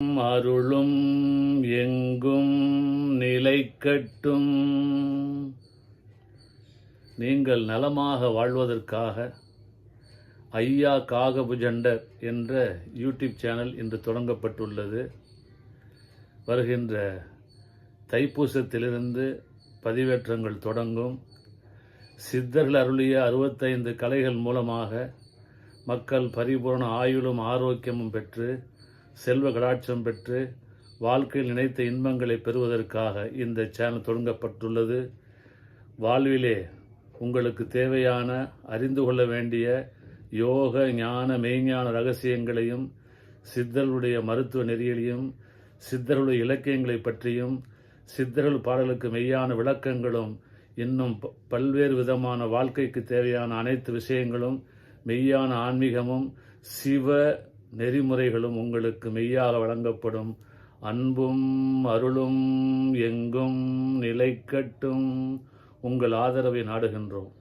அருளும் எங்கும் நிலைக்கட்டும் நீங்கள் நலமாக வாழ்வதற்காக ஐயா காகபுஜண்டர் என்ற யூடியூப் சேனல் இன்று தொடங்கப்பட்டுள்ளது. வருகின்ற தைப்பூசத்திலிருந்து பதிவேற்றங்கள் தொடங்கும். சித்தர்கள் அருளிய அறுபத்தைந்து கலைகள் மூலமாக மக்கள் பரிபூர்ண ஆயுளும் ஆரோக்கியமும் பெற்று செல்வ கடாட்சம் பெற்று வாழ்க்கையில் நினைத்த இன்பங்களை பெறுவதற்காக இந்த சேனல் தொடங்கப்பட்டுள்ளது. வாழ்விலே உங்களுக்கு தேவையான அறிந்து கொள்ள வேண்டிய யோக ஞான மெய்ஞான ரகசியங்களையும் சித்தர்களுடைய மருத்துவ நெறிகளையும் சித்தர்களுடைய இலக்கியங்களை பற்றியும் சித்தர்கள் பாடலுக்கு மெய்யான விளக்கங்களும் இன்னும் ப- பல்வேறு விதமான வாழ்க்கைக்கு தேவையான அனைத்து விஷயங்களும் மெய்யான ஆன்மீகமும் சிவ நெறிமுறைகளும் உங்களுக்கு மெய்யாக வழங்கப்படும். அன்பும் அருளும் எங்கும் நிலைக்கட்டும். உங்கள் ஆதரவை நாடுகின்றோம்.